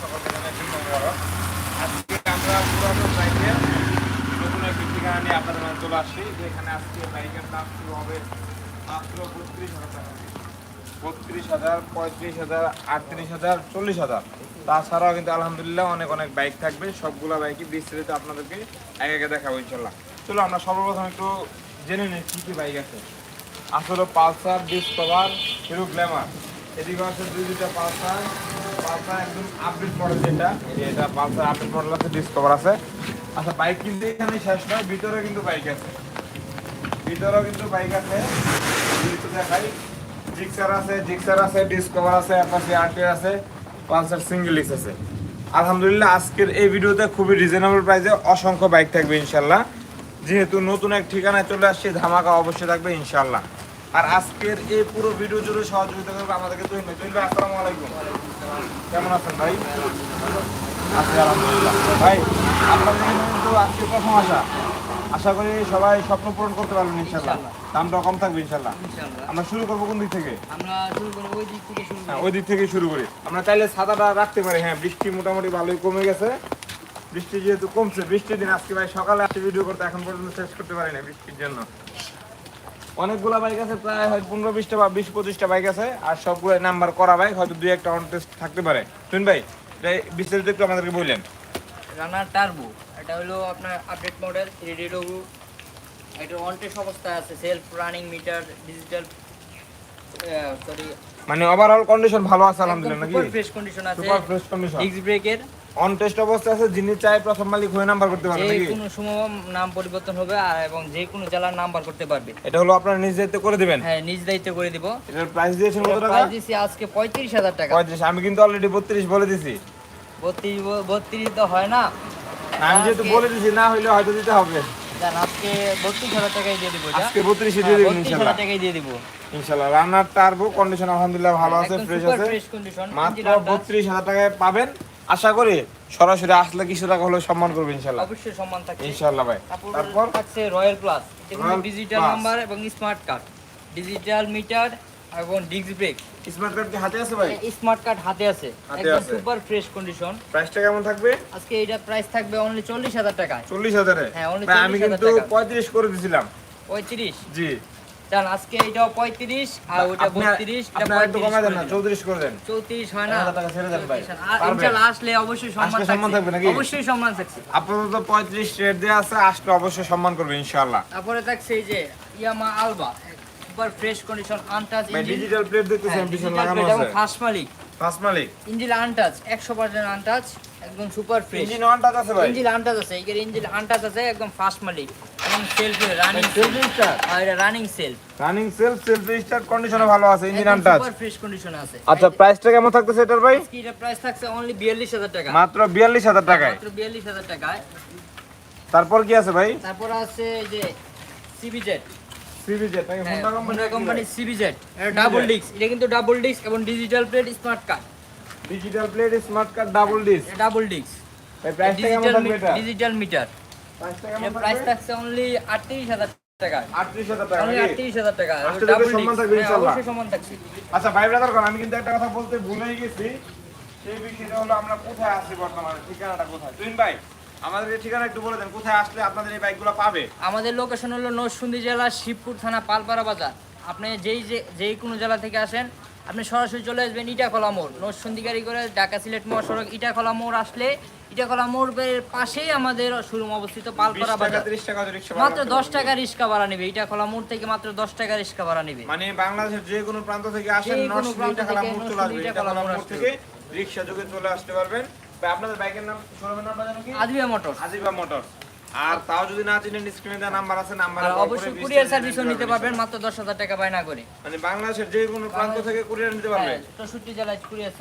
সকলকে শুভ আজকে আমরা পুরাতন বাইকের নতুন একটি ঠিকানা নিয়ে আপনাদের মাঝে চলে আসছি। যেখানে আজকে বাইকের দাম হবে মাত্র বত্রিশ হাজার টাকা বত্রিশ হাজার পঁয়ত্রিশ হাজার আটত্রিশ হাজার চল্লিশ হাজার তাছাড়াও কিন্তু আলহামদুলিল্লাহ অনেক অনেক বাইক থাকবে। সবগুলা বাইকই বিস্তারিত আপনাদেরকে একে একে দেখাবো ইনশাল্লাহ। চলো, আমরা সর্বপ্রথম একটু জেনে নিই কী কী বাইক আছে। আসলে পালসার, ডিসকভার, হিরো গ্ল্যামার। এদিকে আছে দুই দুইটা পালসার। আচ্ছা বাইক কিন্তু এখানে শেষ কিন্তু বাইক আছে। ভিতরেও কিন্তু দেখাই। জিক্সার আছে জিক্সার আছে ডিসকভার আছে আছে আছে। আলহামদুলিল্লাহ, আজকের এই ভিডিওতে খুবই রিজনেবল প্রাইসে অসংখ্য বাইক থাকবে, ইনশাল্লাহ। যেহেতু নতুন এক ঠিকানায় চলে আসছে, ধামাকা অবশ্যই থাকবে, ইনশাল্লাহ। আর আজকের এই পুরো ভিডিও জুড়ে সহযোগিতা করবে আমাদেরকে তুই তুই ভাই আসসালামু আলাইকুম। কেমন আছেন ভাই? আছি আলহামদুলিল্লাহ। ভাই আপনাদের কিন্তু আজকে প্রথম আসা আশা করি সবাই স্বপ্ন পূরণ করতে পারবেন ইনশাল্লাহ দামটা কম থাকবে ইনশাল্লাহ আমরা শুরু করব কোন দিক থেকে? আমরা শুরু করব ওই দিক থেকে শুরু হ্যাঁ ওই দিক থেকে শুরু করি। আমরা চাইলে সাদাটা রাখতে পারি। হ্যাঁ বৃষ্টি মোটামুটি ভালোই কমে গেছে। বৃষ্টি যেহেতু কমছে বৃষ্টির দিন আজকে ভাই সকালে আসছে ভিডিও করতে। এখন পর্যন্ত শেষ করতে পারি না বৃষ্টির জন্য। অনেকগুলো বাইক আছে প্রায় হয় পনেরো বিশটা বা বিশ পঁচিশটা বাইক আছে আর সবগুলো নাম্বার করা বাইক হয়তো দুই একটা অন টেস্ট থাকতে পারে। শুন ভাই বিস্তারিত একটু আমাদেরকে বললেন। রানার টার্বো এটা হলো আপনার আপডেট মডেল থ্রি লোগো এটা অন টেস্ট অবস্থায় আছে self running meter digital sorry মানে ওভারঅল কন্ডিশন ভালো আছে আলহামদুলিল্লাহ নাকি? সুপার ফ্রেশ কন্ডিশন আছে সুপার ফ্রেশ কন্ডিশন ডিস্ক ব্রেকের অন টেস্ট অবস্থা আছে যিনি চাই প্রথম মালিক হয়ে নাম্বার করতে পারবে যে কোনো সময় নাম পরিবর্তন হবে আর এবং যে কোনো জেলার নাম্বার করতে পারবে। এটা হলো আপনার নিজ দায়িত্ব করে দিবেন? হ্যাঁ নিজ দায়িত্ব করে দিব। এটার প্রাইস দিয়েছেন কত টাকা? প্রাইস দিছি আজকে পঁয়ত্রিশ হাজার টাকা। পঁয়ত্রিশ আমি কিন্তু অলরেডি বত্রিশ বলে দিছি। বত্রিশ বত্রিশ তো হয় না। আমি যেহেতু বলে দিছি না হইলে হয়তো দিতে হবে। আজকে বত্রিশ হাজার টাকাই দিয়ে দিব আজকে বত্রিশে দিয়ে দেবেন বত্রিশ ইনশাল্লাহ। হাজার দিয়ে দিব। ইনশাল্লাহ রান্নার টার্বো কন্ডিশন আলহামদুলিল্লাহ ভালো আছে ফ্রেশ আছে। মাত্র বত্রিশ হাজার টাকায় পাবেন। আশা করি সরাসরি আসলে কিছু টাকা হলেও সম্মান করবে অবশ্যই সম্মান ইনশাল্লাহ ভাই। তারপর থাকছে রয়্যাল প্লাস ডিজিটাল নাম্বার এবং স্মার্ট কার্ড ডিজিটাল মিটার এবং ডিস্ক ব্রেক স্মার্ট কার্ড কি হাতে আছে ভাই? স্মার্ট কার্ড হাতে আছে। একদম সুপার ফ্রেশ কন্ডিশন প্রাইসটা কেমন থাকবে? আজকে এটা প্রাইস থাকবে অনলি চল্লিশ হাজার টাকায়। চল্লিশ হাজারে? হ্যাঁ, only ভাই, আমি কিন্তু টাকা। পঁয়ত্রিশ করে দিছিলাম। পঁয়ত্রিশ? জি। জান আজকে এটাও পঁয়ত্রিশ আর ওটা বত্রিশ দেন চৌত্রিশ করে দেন। চৌত্রিশ হয় না। 1000 টাকা ছেড়ে দেন ভাই। 34 আর পারবেন। ইনশাআল্লাহ আসলে অবশ্যই সম্মান সম্মান থাকবে নাকি? অবশ্যই সম্মান থাকছে। আপাতত পঁয়ত্রিশ রেট দেওয়া আছে আসলে অবশ্যই সম্মান করবে ইনশাল্লাহ তারপরে থাকছে এই যে Yamaha Alva super fresh condition untouch digital plate দেখতেছেন পিছনে লাগানো আছে। ফার্স্ট মালিক। ফার্স্ট মালিক। ইঞ্জিন আনটাচ একশো পার্সেন্ট আনটাচ একদম সুপার ফ্রেশ ইঞ্জিন আছে ভাই। ইঞ্জিন আনটাচ আছে এর ইঞ্জিন আনটাচ আছে একদম ফার্স্ট মালিক। এবং সেলফ রানিং সেলফ স্টার্ট আর এটা running self running self self start কন্ডিশনে ভালো আছে ইঞ্জিন সুপার ফ্রেশ কন্ডিশন আছে। আচ্ছা প্রাইসটা কেমন থাকতেছে এটার ভাই? এটা প্রাইস থাকছে অনলি বিয়াল্লিশ হাজার টাকা। মাত্র বিয়াল্লিশ হাজার টাকায়। মাত্র বিয়াল্লিশ হাজার টাকায়। তারপর কি আছে ভাই? তারপর আছে যে C B Z C B Z নাকি Honda company company C B Z এটা ডাবল ডিস্ক এটা কিন্তু ডাবল ডিস্ক এবং digital plate smart card digital plate smart card double disc double disc ভাই প্রাইসটা কেমন ডিজিটাল থাকবে এটা? ডিজিটাল মিটার প্রাইস থাকছে অনলি আটত্রিশ হাজার টাকা 38000 টাকা আটত্রিশ হাজার টাকা। আজকে ডাবল তোকে সম্মান থাকবে ডিস্ক ইনশাআল্লাহ। অবশ্যই সম্মান থাকছে। আচ্ছা ভাই ব্রাদার আমি কিন্তু একটা কথা বলতে ভুলেই গেছি। সেই বিষয়টা হলো আমরা কোথায় আছি বর্তমানে? ঠিকানাটা কোথায়? তুইন ভাই আমাদের ঠিকানা একটু বলে দেন কোথায় আসলে আপনাদের এই বাইকগুলো পাবে? আমাদের লোকেশন হলো নরসিংদী জেলা শিবপুর থানা পালপাড়া বাজার। আপনি যেই যে যেই কোনো জেলা থেকে আসেন আপনি সরাসরি চলে আসবেন ইটাখলা মোড়। নরসিংদী গাড়ি করে ঢাকা সিলেট মহাসড়ক ইটাখলা মোড় আসলে ইটাখলা মোড়ের পাশেই আমাদের শোরুম অবস্থিত 20 পালপাড়া বাজার। 30 টাকা রিকশা মাত্র দশ টাকা রিক্সা ভাড়া নেবে। ইটাখলা মোড় থেকে মাত্র দশ টাকা রিক্সা ভাড়া নেবে। মানে বাংলাদেশের যে কোনো প্রান্ত থেকে আসেন যে কোনো নরসিংদী প্রান্ত টাকালা থেকে মোড় চলে আসবে। নরসিংদী টাকালা টাকালা মোড় থেকে রিকশা যোগে চলে আসতে পারবেন। আপনাদের বাইকের নাম শোরুমের নাম জানেন কি? আদিবা মোটর আজিবা মোটর আর তাও যদি না চিনেন স্ক্রিনে দেওয়া নাম্বার আছে নাম্বার অবশ্যই কুরিয়ার সার্ভিসও নিতে পারবেন। মাত্র দশ হাজার টাকা বায়না করে। মানে বাংলাদেশের যে কোনো প্রান্ত থেকে কুরিয়ার নিতে পারবেন। হ্যাঁ, চৌষট্টি জেলায় কুরিয়ার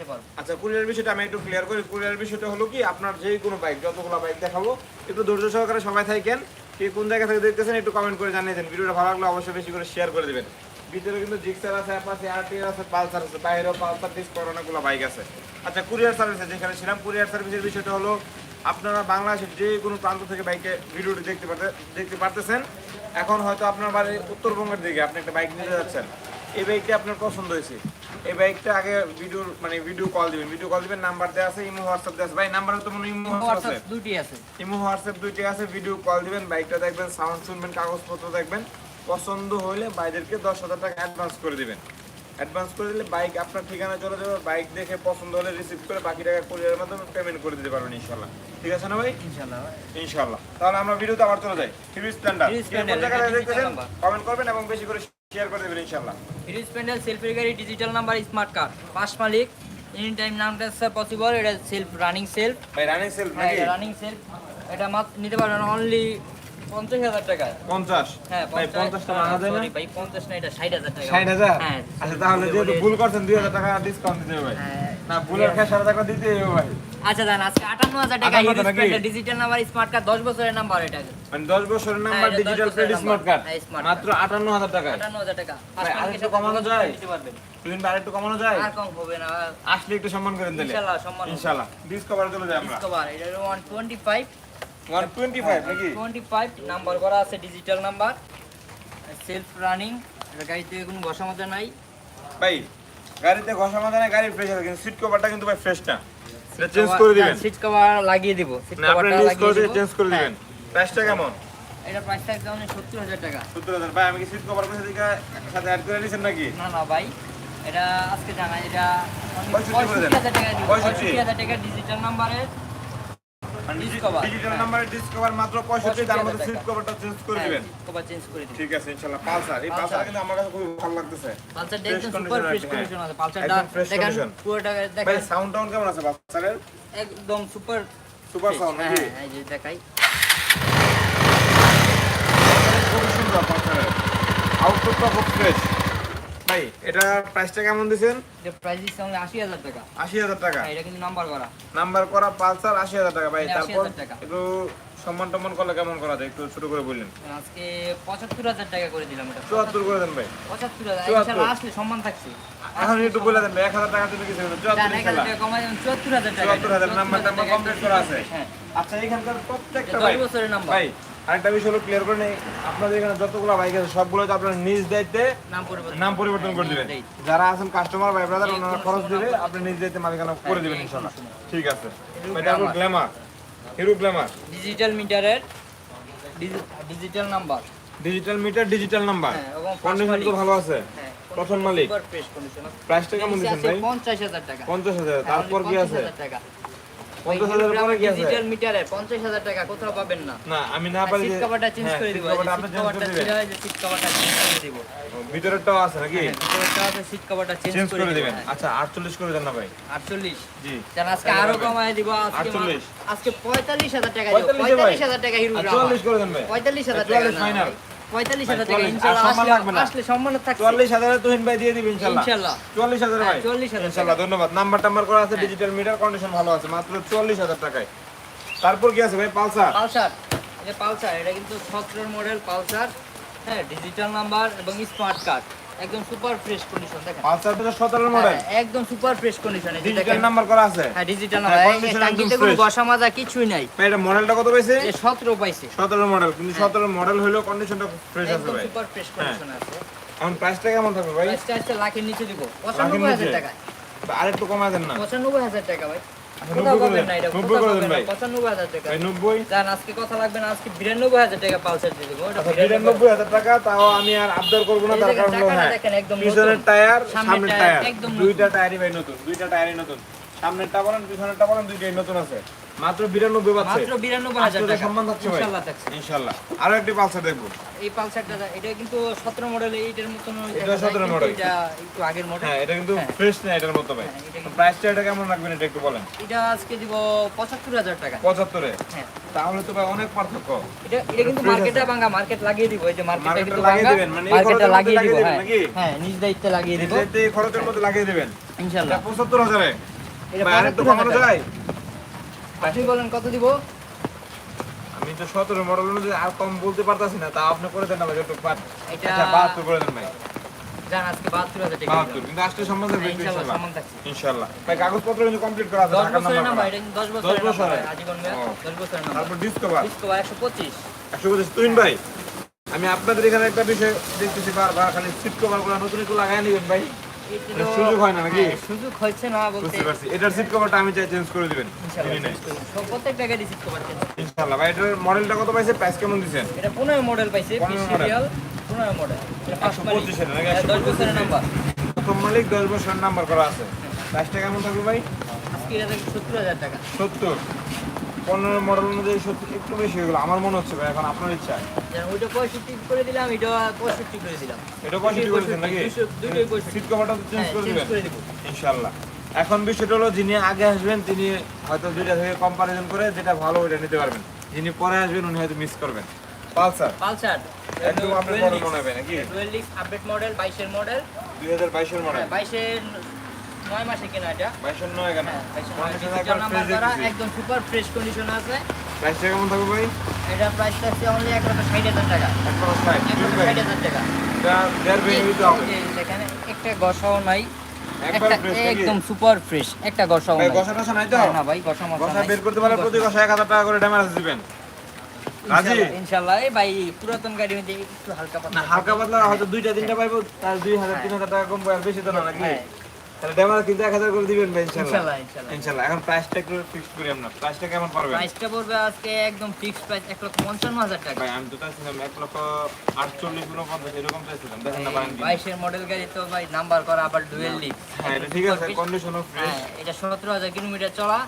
দিতে পারব। আচ্ছা কুরিয়ার বিষয়টা আমি একটু ক্লিয়ার করি। কুরিয়ার বিষয়টা হলো কি, আপনার যে কোনো বাইক যতগুলো বাইক দেখাবো, একটু ধৈর্য সহকারে সবাই থাকেন। কে কোন জায়গা থেকে দেখতেছেন একটু কমেন্ট করে জানিয়ে দেন। ভিডিওটা ভালো লাগলে অবশ্যই বেশি করে শেয়ার করে দিবেন। ভিতরে কিন্তু জিক্সার আছে অ্যাপাচি আরটিআর আছে পালসার আছে, বাইরেও পালসার ডিসকভার অনেকগুলো বাইক আছে। আচ্ছা কুরিয়ার সার্ভিসে যেখানে ছিলাম। কুরিয়ার সার্ভিসের বিষয়টা হলো, আপনারা বাংলাদেশের যে কোনো প্রান্ত থেকে বাইকে ভিডিওটি দেখতে পারতে, দেখতে পারতেছেন। এখন হয়তো আপনার বাড়ি উত্তরবঙ্গের দিকে আপনি একটা বাইক নিতে যাচ্ছেন। এই বাইকটি আপনার পছন্দ হয়েছে। এই বাইকটা আগে ভিডিও মানে ভিডিও কল দিবেন। ভিডিও কল দিবেন নাম্বার দেওয়া আছে ইমো হোয়াটসঅ্যাপ দেওয়া আছে। ভাই নাম্বার তো মনে ইমো হোয়াটসঅ্যাপ দুটি আছে। ইমো হোয়াটসঅ্যাপ দুইটি আছে ভিডিও কল দিবেন বাইকটা দেখবেন সাউন্ড শুনবেন কাগজপত্র দেখবেন। পছন্দ হলে বাইদেরকে দশ হাজার টাকা অ্যাডভান্স করে দিবেন। অ্যাডভান্স করে দিলে বাইক আপনার ঠিকানা চলে যাবে বাইক দেখে পছন্দ হলে রিসিভ করে বাকি টাকা কুরিয়ারের মাধ্যমে পেমেন্ট করে দিতে পারবেন ইনশাল্লাহ ঠিক আছে না ভাই? ইনশাআল্লাহ ইনশাল্লাহ তাহলে আমরা ভিডিওতে আবার চলে যাই। হিরো স্প্লেন্ডার দেখতেছেন? কমেন্ট করবেন এবং বেশি করে শেয়ার করে দেবেন ইনশাল্লাহ হিরো স্প্লেন্ডার সেলফের গাড়ি ডিজিটাল নাম্বার স্মার্ট কার্ড পাঁচ মালিক এনি টাইম নাম ট্রান্সফার পসিবল এটা সেলফ রানিং সেলফ ভাই রানিং সেলফ হ্যাঁ নাকি? রানিং সেলফ এটা মাত্র নিতে পারবেন অনলি পঞ্চাশ হাজার টাকায়। পঞ্চাশ? হ্যাঁ পঞ্চাশ। টাকা আনা যায় না। ভাই পঞ্চাশ না এটা ষাট হাজার টাকা। ষাট হাজার? হ্যাঁ। আচ্ছা তাহলে যেহেতু ভুল করছেন দুই হাজার টাকা ডিসকাউন্ট দিতে হবে। ভাই হ্যাঁ। না ভুলের খেয়ে সাড়ে টাকা দিতে হবে ভাই। আচ্ছা দান আজকে আটান্ন হাজার টাকা 58 Hero digital number smart card দশ বছরের নাম্বার এটা মানে দশ বছরের নাম্বার এটা 10 ডিজিটাল ক্রেডিট স্মার্ট কার্ড মাত্র আটান্ন হাজার টাকায়। আটান্ন হাজার টাকা। ভাই, পাঁচ আর একটু কমানো যায়? দুদিন আর একটু কমানো যায়? আর কম হবে না। আসলে একটু সম্মান করেন ইনশাআল্লাহ সম্মান ইনশাআল্লাহ ডিসকভার চলে যাই আমরা। ডিসকভার এটা ওয়ান টোয়েন্টি ফাইভ 125 নাকি? টোয়েন্টি ফাইভ নাম্বার করা আছে ডিজিটাল নাম্বার সেলফ রানিং গাড়িতে কোনো মতো নাই। ভাই গাড়িতে ঘষা নাই গাড়ি ফ্রেশ আছে কিন্তু সিট কভারটা কিন্তু ভাই ফ্রেশ না। এটা চেঞ্জ করে দিবেন। সিট কভার লাগিয়ে দিব সিট কভারটা লাগিয়ে চেঞ্জ করে দিবেন। প্রাইসটা কেমন? এটা প্রাইস থাকবে সত্তর হাজার টাকা। সত্তর হাজার। ভাই আমি কি সিট কভার পয়সা দিকে সাথে অ্যাড করে নিছেন নাকি? না না ভাই এটা আজকে জানা এটা পঁয়ষট্টি করে দেন। পঁয়ষট্টি হাজার টাকা দিব পঁয়ষট্টি। পঁয়ষট্টি হাজার টাকা ডিজিটাল নাম্বারের Discover, ডিজিটাল। নাম্বারে ডিসকভার মাত্র 65 তার মধ্যে সিট কভারটা চেঞ্জ করে দিবেন। কভার চেঞ্জ করে দিবেন। ঠিক আছে ইনশাআল্লাহ পালসার এই পালসার। কিন্তু আমার কাছে খুব ভালো লাগতেছে। পালসারটা Fresh একদম সুপার ফ্রেশ। কন্ডিশন আছে পালসারটা একদম fresh দেখেন ভাই সাউন্ড টাউন কেমন আছে পালসারের? একদম সুপার সুপার সাউন্ড হ্যাঁ হ্যাঁ, এই যে দেখাই। খুব সুন্দর পালসারের। আউটপুটটা খুব ফ্রেশ ভাই এটা প্রাইসটা কেমন দিবেন যে প্রাইস দিচ্ছে আমাদের আশি হাজার টাকা। 80000 টাকা? হ্যাঁ, এটা কিন্তু নাম্বার করা। নাম্বার করা পালসার 80000 টাকা ভাই। মানে তারপর একটু সম্মান টম্মান করলে কেমন করা যায়? একটু ছোট করে বললেন। আজকে পঁচাত্তর হাজার টাকা করে দিলাম এটা। 74 করে দেন ভাই। পঁচাত্তর হাজার 74 ইনশাল্লাহ আসলে সম্মান থাকছে। এখন একটু বলে দেন ভাই 1000 টাকা দিলে কিছু হবে না, 74 এক হাজার টাকা কমাই দেন চুয়াত্তর হাজার টাকা 74,000 নাম্বার টাম্বার কমপ্লিট করা আছে। হ্যাঁ। আচ্ছা এখানকার প্রত্যেকটা ভাই বছরের নাম্বার ভাই আরেকটা বিষয় হলো ক্লিয়ার করে নেই আপনাদের এখানে যতগুলো বাইক আছে সবগুলো তো আপনার নিজ দায়িত্বে নাম পরিবর্তন করে দেবেন। যারা আছেন কাস্টমার ভাই ব্রাদার ওনারা খরচ দিবে আপনি নিজ দায়িত্বে মালিকানা করে দেবেন ইনশাআল্লাহ ঠিক আছে। ভাই তারপর গ্ল্যামার হিরো গ্ল্যামার ডিজিটাল মিটারের digital number digital meter digital number হ্যাঁ, কন্ডিশন তো ভালো আছে। হ্যাঁ প্রথম মালিক। প্রাইসটা কেমন দিচ্ছেন ভাই? পঞ্চাশ হাজার টাকা। পঞ্চাশ হাজার। তারপর কি আছে? ডিজিটাল মিটারে টাকা কোথাও পাবেন না। না আমি না পারি সিট কভারটা চেঞ্জ করে দিব সিট কভারটা করে দিবেন। সিট কভারটা চেঞ্জ করে দিব। ভিতরেরটাও আছে নাকি? আছে সিট কভারটা চেঞ্জ চেঞ্জ করে করে দিবেন দিবেন। আচ্ছা আটচল্লিশ করে দেন না ভাই। 48 জি। জান আজকে আরও কমায় দিব আজকে 48 আজকে 45000 টাকা দিব। 45 45000 টাকা হিরো আর গ্রামার। চুয়াল্লিশ করে দেন ভাই। 45000 টাকা 44 না final। 45000 টাকা 44 ইনশাআল্লাহ আর সম্মান আসলে- লাগবে না। আসলে সম্মান থাকছে। চুয়াল্লিশ হাজারে তুহিন ভাই দিয়ে দিবেন ইনশাল্লাহ। চুয়াল্লিশ হাজার হ্যাঁ, ভাই। 44000 ইনশাল্লাহ ধন্যবাদ। নাম্বার টাম্বার করা আছে। ডিজিটাল মিটার কন্ডিশন ভালো আছে মাত্র চুয়াল্লিশ হাজার টাকায়। তারপর কি আছে ভাই? পালসার। পালসার। এটা পালসার এটা কিন্তু 17 মডেল পালসার হ্যাঁ ডিজিটাল নাম্বার এবং স্মার্ট কার্ড একদম সুপার ফ্রেশ কন্ডিশন দেখেন। পালসার দুটো সতেরো মডেল হ্যাঁ, একদম সুপার ফ্রেশ কন্ডিশন এই ডিজিটাল নাম্বার করা আছে। হ্যাঁ ডিজিটাল হ্যাঁ, নাম্বার একদম কোনো বসা মাজা কিছুই নাই। ভাই এটা মডেলটা কত পাইছে? এই 17 পাইছে। সতেরো মডেল কিন্তু সতেরো মডেল হলেও কন্ডিশনটা ফ্রেশ আছে একদম সুপার ফ্রেশ কন্ডিশন আছে। এখন প্রাইসটা কেমন থাকবে ভাই? প্রাইসটা আছে লাখের নিচে দিব। লাখের 95000 নিচে? টাকা আরেকটু কমায় দেন না। 95000 টাকা ভাই। কোথাও নব্বই করে পাবেন দেন। না এটা নব্বই কোথাও করে পাবেন দেন না ভাই। 95000 টাকা। ভাই নব্বই? জান আজকে কথা লাগবে না আজকে 92000 টাকা পালসার দিয়ে দেবো ওটা 92000 বিরানব্বই হাজার। টাকা তাও আমি আর আবদার করব না তার কারণ হ্যাঁ। পিছনের টায়ার সামনের টায়ার দুইটা টায়ারই ভাই নতুন দুইটা টায়ারই নতুন। সামনেরটা বলেন পিছনেরটা বলেন দুইটাই নতুন আছে। মাত্র বিরানব্বই পাচ্ছে মাত্র 92000 টাকা। সম্মান থাকছে ইনশাআল্লাহ থাকছে ইনশাল্লাহ। আরও একটি পালসার দেখব। এই পালসারটা এটা কিন্তু 17 মডেল এইটার মতন এটা 17 মডেল। এটা একটু আগের মডেল হ্যাঁ এটা কিন্তু হ্যাঁ। ফ্রেশ না এটার মতো ভাই। হ্যাঁ, এটা প্রাইসটা কেমন রাখবেন এটা একটু বলেন? এটা আজকে দিব 75000 টাকা। পঁচাত্তরে? হ্যাঁ। তাহলে তো ভাই অনেক পার্থক্য। এটা এটা কিন্তু মার্কেটে ভাঙা মার্কেট লাগিয়ে দিব। এই যে মার্কেটে মার্কেটে কিন্তু লাগিয়ে দিবেন, মানে এই মার্কেটে লাগিয়ে দিব হ্যাঁ? হ্যাঁ নিজ দায়িত্বে লাগিয়ে দিব। নিজেতে এই খরচের মধ্যে লাগিয়ে দিবেন। ইনশাআল্লাহ এটা পঁচাত্তর হাজারে। এটা ভাই আরেকটু 75,000 কমানো যায়? আপনি বলেন কত দিব? আমি তো সতেরো মডেল অনুযায়ী আর কম বলতে পারতাছি না তা আপনি করে দেন না ভাই এটা- আচ্ছা বাহাত্তর করে দেন ভাই। জান আজকে 72000 টাকা বাহাত্তর কিন্তু আসলে সম্মান থাকবে হ্যাঁ, ইনশাআল্লাহ ভাই কাগজপত্র কিন্তু কমপ্লিট করা আছে 10 নাম্বার নাম্বার এটা কিন্তু 10 দশ বছরের নাম্বার বছরের? আজীবন 10 বছরের নাম্বার তারপর ডিসকভার ডিসকভার 125 একশো পঁচিশ। তুইন ভাই আমি আপনাদের এখানে একটা বিষয় দেখতেছি বারবার খালি সিট কভারগুলো নতুন একটু লাগাই নিবেন ভাই। সুযোগ হয় না নাকি? হ্যাঁ, সুযোগ হচ্ছে না বলতে। পারছি। এটার সিট কভারটা আমি চাই চেঞ্জ করে দিবেন। ইনশাআল্লাহ কিনে নেই। চেঞ্জ করব। সব প্রত্যেকটা গাড়ি রিসিভ করতে পারছেন ইনশাআল্লাহ ভাই এটার মডেলটা কত পাইছে? প্রাইস কেমন দিছেন? এটা মডেল পাইছে 15 সিরিয়াল মডেল এটা পাঁচ 125 এর নাকি? হ্যাঁ, বছরের নাম্বার প্রথম মালিক 10 বছর নাম্বার করা আছে। প্রাইসটা কেমন থাকবে ভাই? আজকে এটা থেকে সত্তর হাজার টাকা। 70 পনেরো মডেল অনুযায়ী সত্যি একটু বেশি হয়ে গেল। আমার মনে হচ্ছে ভাই এখন আপনার ইচ্ছা? যেন ওইটা পঁয়ষট্টি করে দিলাম এটা পঁয়ষট্টি করে দিলাম। এটা পঁয়ষট্টি করেছেন নাকি? দুশো- দুটোই পঁয়ষট্টি। সিট কভারটা চেঞ্জ হ্যাঁ, করে দিবেন। করে এখন বিষয়টা হলো যিনি আগে আসবেন তিনি হয়তো দুইটা থেকে কম্পারিজন করে যেটা ভালো ওইটা নিতে পারবেন। যিনি পরে আসবেন উনি হয়তো মিস করবেন। পালসার? পালসার। একদম আপনার মডেল মনে হবে নাকি? ডুয়েলিক্স আপডেট মডেল বাইশের মডেল দুই হাজার বাইশের মডেল বাইশের নয় মাসে কেনা এটা। নয় হ্যাঁ, একদম সুপার ফ্রেশ কন্ডিশন আছে। প্রাইসটা কেমন থাকবে ভাই? এটা প্রাইস থাকছে অনলি এক লক্ষ ষাট হাজার টাকা। এক লক্ষ ষাট টাকা। এখানে একটা গসাও নাই? একদম সুপার ফ্রেশ একটা গসাও নাই। গসা টসা নাই তো? না, না ভাই গসা মশা বের করতে পারলে প্রতি গসা এক হাজার টাকা করে ড্যামেজ দিবেন। ইনশাল্লাহ ভাই পুরাতন গাড়ি মধ্যে একটু হালকা পাতলা। হালকা পাতলা হয়তো দুইটা তিনটা পাইবো তার দুই হাজার তিন হাজার টাকা কম আর বেশি তো না নাকি? হ্যাঁ, তাহলে ড্যামেজ কিন্তু এক হাজার করে দিবেন ভাই ইনশাল্লাহ ইনশাল্লাহ এখন প্রাইসটা একটু ফিক্স করি আমরা। প্রাইসটা কেমন পারবেন প্রাইসটা পড়বে আজকে একদম ফিক্সড প্রাইস এক লক্ষ পঞ্চান্ন হাজার টাকা। ভাই আমি তো চাইছিলাম এক লক্ষ আটচল্লিশ উনপঞ্চাশ এরকম চাইছিলাম। দেখেন না কি বাইশের মডেল গাড়ি তো ভাই নাম্বার করা আবার ডুয়েল লিক হ্যাঁ এটা ঠিক আছে কন্ডিশনও ফ্রেশ হ্যাঁ এটা সতেরো হাজার কিলোমিটার চলা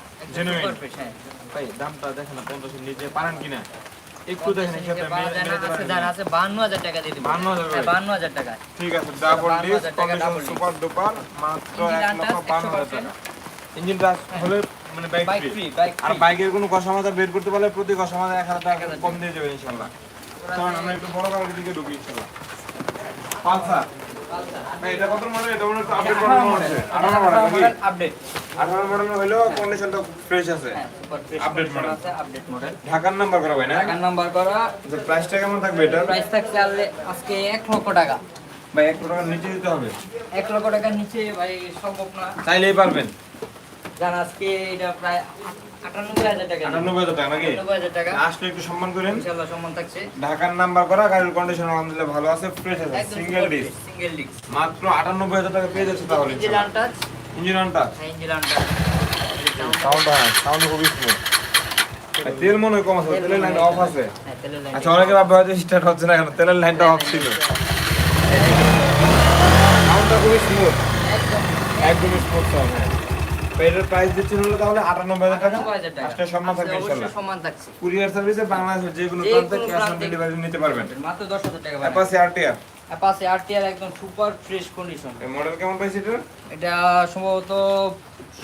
ফ্রেশ হ্যাঁ। ভাই দামটা দেখেন না পঞ্চাশের নিচে পারেন কিনা? একটু দেখেন পঞ্চাশের হিসাবটা নিচে পাওয়া যায় না, মিলাতে আছে পারেন জানা কিনা? আছে বান্ন হাজার টাকা দিয়ে দিব। 52,000 ভাই। বান্ন হাজার টাকা ঠিক আছে double disc condition super duper মাত্র Engine লক্ষ untouched, বান্ন হাজার 100% টাকা। ইঞ্জিন টাচ হলে মানে বাইক বাইক ফ্রি ফ্রি আর বাইকের কোনো বের করতে পারলে প্রতি এক হাজার টাকা কম দিয়ে যাবে ইনশাল্লাহ কারণ আমরা একটু বড় গাড়ির দিকে ঢুকি ইনশাল্লাহ পালসার। এটা কত মডেল এটা মনে হচ্ছে আপডেট মডেল। হচ্ছে আঠারো মডেল আপডেট আঠারো মডেল হলেও কন্ডিশনটা ফ্রেশ আছে। হ্যাঁ। আছে আপডেট মডেল ঢাকার নাম্বার করা ভাই না? টাকার নাম্বার করা। যে প্রাইসটা কেমন থাকবে এটা? প্রাইস থাকছে আজকে এক লক্ষ টাকা। ভাই এক টাকার নিচে দিতে হবে। এক লক্ষ টাকার নিচে ভাই সম্ভব না। চাইলেই পারবেন। জান আজকে এটা প্রায় আটানব্বই হাজার টাকা। আটানব্বই হাজার টাকা নাকি? আটানব্বই হাজার টাকা। আসলে একটু সম্মান করেন। সম্মান থাকছে। ঢাকার নাম্বার করা গাড়ির কন্ডিশন আলহামদুলিল্লাহ ভালো আছে ফ্রেশ আছে সিঙ্গেল ডিস সিঙ্গেল ডিস্ক মাত্র আটানব্বই হাজার টাকা পেয়ে যাচ্ছে তাহলে ইঞ্জিন আনটাচ ইঞ্জিন অনটা ইঞ্জিন আনটাচ সাউন্ড সাউন্ড খুবই স্মুথ তেল মনে হয় কম আছে তেলের লাইন অফ আছে। হ্যাঁ আচ্ছা অনেকের ভাববে হয়তো স্টার্ট হচ্ছে না কেন তেলের লাইনটা অফ ছিল। সাউন্ডটা খুবই স্মুথ একদম। একদমই স্মুথ সাউন্ড এটার প্রাইস দিচ্ছেন হলো তাহলে আটানব্বই হাজার টাকা। আজকে সম্মান থাকবে সম্মান থাকছে। কুরিয়ার সার্ভিসে বাংলাদেশের যে কোনো প্রান্তে ক্যাশ অন ডেলিভারি নিতে পারবেন। মাত্র দশ হাজার টাকা ভাড়া অ্যাপাসি আরটিআর পাশে আরটিআর একদম সুপার ফ্রেশ কন্ডিশন এই মডেল কেমন পাইছে এটা? এটা সম্ভবত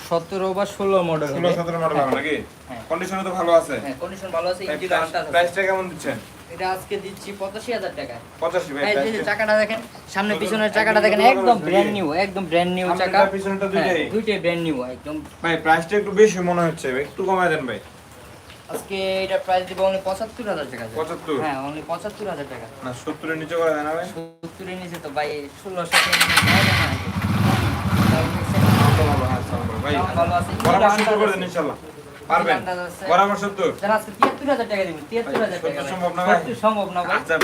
সতেরো বা ষোলো মডেল ষোলো সতেরো মডেল হবে নাকি? হ্যাঁ। কন্ডিশনে তো ভালো আছে। হ্যাঁ কন্ডিশন ভালো আছে ইঞ্জিন প্রাইসটা কেমন দিচ্ছেন? এটা আজকে দিচ্ছি পঁচাশি হাজার টাকা পঁচাশি ভাই এই যে যে price টা- চাকাটা দেখেন সামনে পিছনের চাকাটা দেখেন একদম একদম ব্র্যান্ড নিউ একদম ব্র্যান্ড নিউ চাকা। পিছনেটা হ্যাঁ, দুইটাই? দুইটাই ব্র্যান্ড নিউ একদম। ভাই প্রাইসটা একটু বেশি মনে হচ্ছে ভাই, একটু কমায় দেন ভাই। আজকে এটা প্রাইস দিব অনলি পঁচাত্তর হাজার টাকা পঁচাত্তর? হ্যাঁ অনলি পঁচাত্তর হাজার টাকা। না সত্তরের নিচে করে দেন না ভাই। সত্তরের নিচে তো ভাই ষোলোশো হ্যাঁ। ভাই। ভালো আছে। ইনশাল্লাহ। পারবেন? আন্দাজ আছে। বরাবর আজকে তিয়াত্তর হাজার টাকা দিবেন তিয়াত্তর হাজার টাকা। সম্ভব না ভাই? সম্ভব না ভাই। আচ্ছা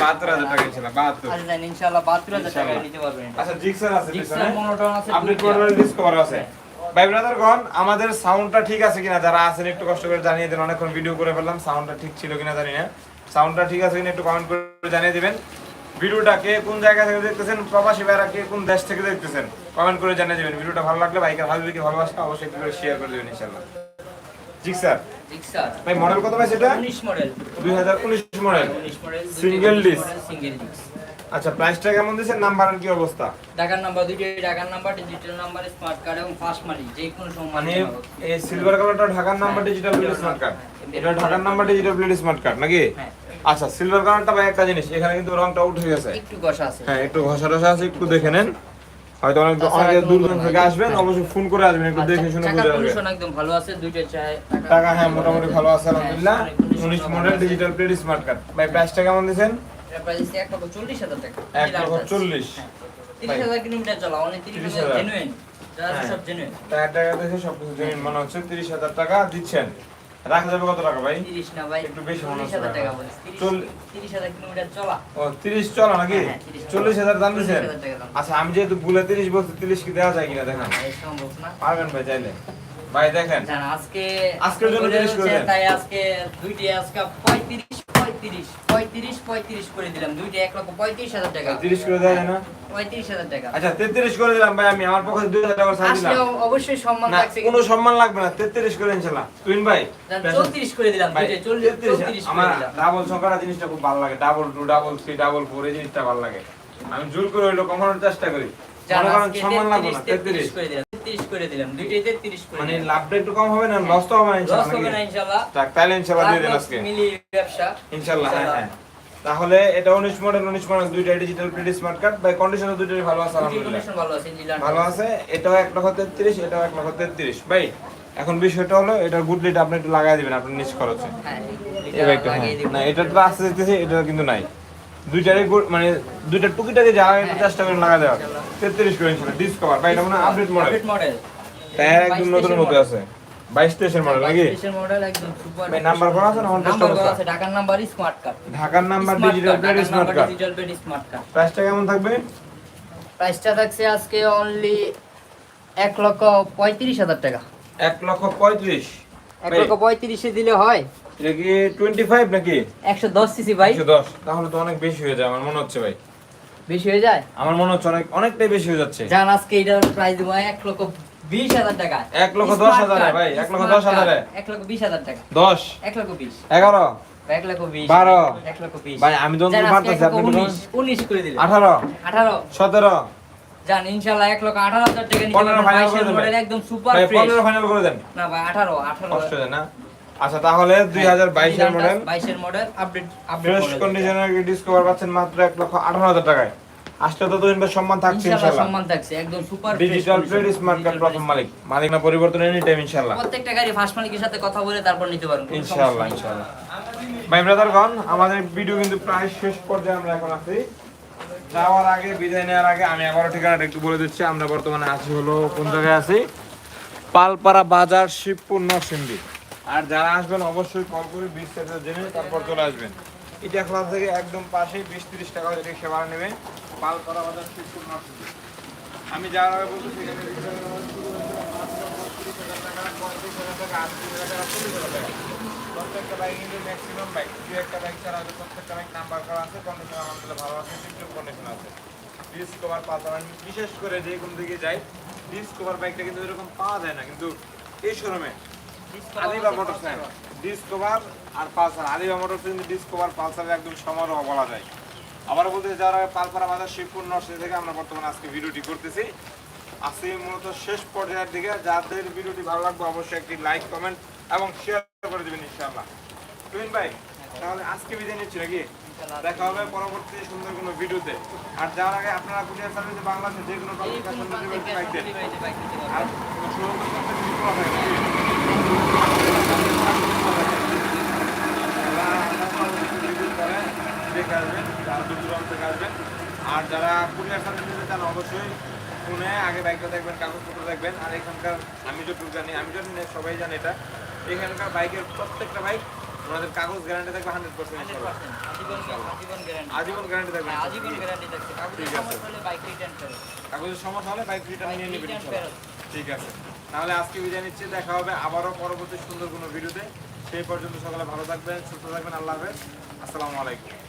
টাকা আচ্ছা জান ইনশাআল্লাহ বাহাত্তর হাজার টাকা নিতে পারবেন আচ্ছা জিক্সার আছে জিক্সার মনোটন আছে আপডেট দুইটা। ডিসকভার আছে। ভাই ব্রাদারগণ আমাদের সাউন্ডটা ঠিক আছে কিনা? যারা আছেন একটু কষ্ট করে জানিয়ে দেন। অনেকক্ষণ ভিডিও করে ফেললাম সাউন্ডটা ঠিক ছিল কিনা জানি না। সাউন্ডটা ঠিক আছে কিনা একটু কমেন্ট করে জানিয়ে দিবেন। ভিডিওটা কে কোন জায়গা থেকে দেখতেছেন? প্রবাসী ভাইরা কে কোন দেশ থেকে দেখতেছেন? কমেন্ট করে জানিয়ে দিবেন। ভিডিওটা ভালো লাগলে বাইকের হাবিবিকে ভালোবাসা অবশ্যই করে শেয়ার করে দেবেন ইনশাআল্লাহ। জিক্সার জিক্সার ভাই মডেল কত ভাই সেটা? 19 মডেল দুই হাজার উনিশ মডেল 19 মডেল? সিঙ্গেল ডিস্ক আচ্ছা প্রাইসটা কেমন দিয়েছেন নাম্বারের কি অবস্থা? ঢাকার নাম্বার ঢাকার number digital number smart card এবং ফাস্ট মানি যে কোনো সময় মানে এই সিলভার কালারটা ঢাকার number digital plate smart card এটা ঢাকার number digital plate smart card নাকি? হ্যাঁ। আচ্ছা সিলভার কালারটা ভাই একটা জিনিস এখানে কিন্তু রংটা উঠে গেছে। একটু কষা আছে। হ্যাঁ একটু ঘষা আছে একটু দেখে নেন। হয়তো অনেক অনেকে কোনো দূর থেকে আসবেন হ্যাঁ। অবশ্যই ফোন করে আসবেন একটু দেখে শুনে বুঝে আসবেন। একদম ভালো আছে দুইটা চায় টাকা হ্যাঁ মোটামুটি ভালো আছে আলহামদুলিল্লাহ। হ্যাঁ, উনিশ ভালো model digital plate smart card ভাই প্রাইসটা কেমন দিয়েছেন? প্রাইস হচ্ছে এক লক্ষ চল্লিশ হাজার টাকা। এক লক্ষ চল্লিশ। হ্যাঁ। তিরিশ হাজার কিলোমিটার চলা অনেক 30,000 জেনুইন হ্যাঁ। সব জেনুইন টাকা টাকা দেখে সব জেনুইন মনে হচ্ছে তিরিশ হাজার টাকা দিচ্ছেন। রাখা যাবে কত টাকা ভাই? তিরিশ না ভাই একটু বেশি মনে হচ্ছে টাকা বলিস তিরিশ- চল- তিরিশ হাজার কিলোমিটার চলা। ও তিরিশ চলো নাকি? হ্যাঁ, হ্যাঁ, 30 চল্লিশ হাজার দাম 40,000 দাম। আচ্ছা আমি যেহেতু বুলে তিরিশ বলছি তিরিশ কি দেওয়া যায় কিনা দেখেন। ভাই, সম্ভব না। পারবেন ভাই চাইলে। ভাই দেখেন। জান, আজকে আজকের জন্য 30 করে। তাই আজকে দুইটি আজকে পঁয়ত্রিশ পঁয়ত্রিশ পঁয়ত্রিশ পঁয়ত্রিশ করে দিলাম। দুইটি এক লক্ষ পঁয়ত্রিশ হাজার টাকা। তিরিশ করে দেওয়া না? পঁয়ত্রিশ হাজার টাকা। আচ্ছা তেত্রিশ করে দিলাম ভাই আমি। আমার পক্ষে দুই হাজার টাকা ছাড় দিলাম। অবশ্যই সম্মান কোনো সম্মান লাগবে না। তেত্রিশ করে ইনশাল্লাহ তুইন ভাই চৌত্রিশ করে দিলাম। ভাই, চল্লিশ আমার ডাবল সংখ্যাটা জিনিসটা খুব ভালো লাগে। Double two double three double four এই জিনিসটা ভালো লাগে। আমি জোর করে হইল কমানোর চেষ্টা করি। মনে সম্মান লাগবে না। তেত্রিশ। করে দিলাম। তেত্রিশ করে দিলাম দুইটাই তেত্রিশ করে মানে লাভটা একটু কম হবে না? লস তো হবে না লস হবে না নাকি? ইনশাল্লাহ তাহলে ইনশাল্লাহ দিয়ে দিন আজকে। মিলিয়ে ব্যবসা। ইনশাল্লাহ হ্যাঁ হ্যাঁ। তাহলে এটা উনিশ মডেল উনিশ মডেল দুইটা digital plate smart card by condition দুইটাই ভালো আছে আলহামদুলিল্লাহ। ভালো আছে ভালো আছে এটাও এক লক্ষ তেত্রিশ এটাও এক লক্ষ তেত্রিশ। ভাই এখন বিষয়টা হলো এটার গুডলিটা আপনি একটু লাগাই দিবেন আপনার নিজ খরচে। হ্যাঁ এই বাইকটা হ্যাঁ না এটা তো আসতে যেতেছে এটা কিন্তু নাই। মানে দুইটা টুকিটাকে যা একটু চেষ্টা করে লাগা দেওয়া তেত্রিশ করে ডিসকভার ভাই এটা মনে আপডেট মডেল মডেল টায়ার একদম নতুন মতো আছে। বাইশ তেইশের মডেল নাকি? মডেল একদম সুপার ভাই নাম্বার করা আছে না নাম্বার করা আছে ঢাকার নাম্বার স্মার্ট কার্ড ঢাকার number digital plate smart card digital plate smart card প্রাইসটা কেমন থাকবে? প্রাইসটা থাকছে আজকে অনলি এক লক্ষ পঁয়ত্রিশ হাজার টাকা। এক লক্ষ পঁয়ত্রিশ। এক লক্ষ পঁয়ত্রিশে দিলে হয়। এটা কি টোয়েন্টি ফাইভ নাকি? একশো দশ সিসি ভাই। একশো দশ তাহলে তো অনেক বেশি হয়ে যায় আমার মনে হচ্ছে ভাই। বেশি হয়ে যায়? আমার মনে হচ্ছে অনেক অনেকটাই বেশি হয়ে যাচ্ছে। জান আজকে এটার প্রাইস দিব এক লক্ষ বিশ হাজার টাকা। এক লক্ষ দশ Smart হাজারে card, ভাই, এক লক্ষ smart দশ হাজারে। card, এক লক্ষ বিশ হাজার টাকা। দশ। এক লক্ষ বিশ। এগারো। এক লক্ষ বিশ। বারো। এক লক্ষ বিশ। ভাই, আমি পারতেছি, আপনি করে দিলেন। জান লক্ষ টাকা করে দেন একদম সুপার ফ্রেশ পনেরো ফাইনাল করে দেন। না ভাই আঠারো আঠারো। কষ্ট না? আচ্ছা তাহলে দুই হাজার বাইশের মডেল বাইশের মডেল আপডেট আপডেট ফ্রেশ কন্ডিশনের ডিসকভার পাচ্ছেন মাত্র এক লক্ষ আঠারো হাজার টাকায়। আসলে তো দুদিন সম্মান থাকছে ইনশাল্লাহ সম্মান থাকছে একদম super digital plate smart card প্রথম মালিক। মালিক না পরিবর্তন এনি টাইম ইনশাল্লাহ। প্রত্যেকটা গাড়ি ফার্স্ট মালিকের সাথে কথা বলে তারপর নিতে পারবেন ইনশাআল্লাহ ইনশাআল্লাহ ভাই ব্রাদারগণ আমাদের ভিডিও কিন্তু প্রায় শেষ পর্যায়ে আমরা এখন আছি। যাওয়ার আগে বিদায় নেওয়ার আগে আমি আবারও ঠিকানাটা একটু বলে দিচ্ছি। আমরা বর্তমানে আছি হলো কোন জায়গায় আছি? পালপাড়া বাজার শিবপুর নরসিংদী। আর যারা আসবেন অবশ্যই কল করে বিস্তারিত জেনে তারপর চলে আসবেন। এটা খোলা থেকে একদম পাশেই বিশ তিরিশ টাকা রিক্সা ভাড়া নেবে। করা বাজার আমি যাওয়ার আগে বলছি প্রত্যেকটা বাইক কিন্তু ম্যাক্সিমাম বাইক দু একটা বাইক ছাড়া প্রত্যেকটা বাইক নাম্বার করা আছে ভালো আছে আছে। বিশেষ করে যে কোন দিকে যাই ডিসকভার বাইকটা কিন্তু এরকম পাওয়া যায় না। কিন্তু এই শোরুমে আলিবা মোটরস ডিসকভার আর পালসার। আলিবা মোটরস ডিসকভার পালসারের একদম সমারোহ বলা যায়। আবার বলতে যারা পালপাড়া বাজার শিবপুর নর্সারি থেকে আমরা বর্তমানে আজকে ভিডিওটি করতেছি আজকে মূলত শেষ পর্যায়ের দিকে যাদের ভিডিওটি ভালো লাগবে অবশ্যই একটি লাইক কমেন্ট এবং শেয়ার করে দেবেন ইনশাআল্লাহ। তুমিন ভাই তাহলে আজকে বিদায় নিচ্ছি নাকি? দেখা হবে পরবর্তী সুন্দর কোনো ভিডিওতে। আর যাওয়ার আগে আপনারা কুরিয়ার সার্ভিসে বাংলাদেশে যে কোনো। আর সুন্দর আসবেন যারা দূর দূরান্ত থেকে আসবেন আর যারা কুরিয়ার সার্ভিস নিতে চান অবশ্যই ফোনে আগে বাইকটা দেখবেন কাগজপত্র দেখবেন আর এখানকার আমি যতটুকু জানি আমি জানি না, সবাই জানে এটা এখানকার বাইকের প্রত্যেকটা বাইক ওনাদের কাগজ গ্যারান্টি থাকবে। হান্ড্রেড পার্সেন্ট আজীবন গ্যারান্টি থাকবে ঠিক আছে। কাগজের সমস্যা হলে বাইক রিটার্ন নিয়ে নেবেন ঠিক আছে। তাহলে আজকে বিদায় নিচ্ছি, দেখা হবে আবারও পরবর্তী সুন্দর কোনো ভিডিওতে। সেই পর্যন্ত সকালে ভালো থাকবেন, সুস্থ থাকবেন, আল্লাহ হাফেজ। আসসালামু আলাইকুম।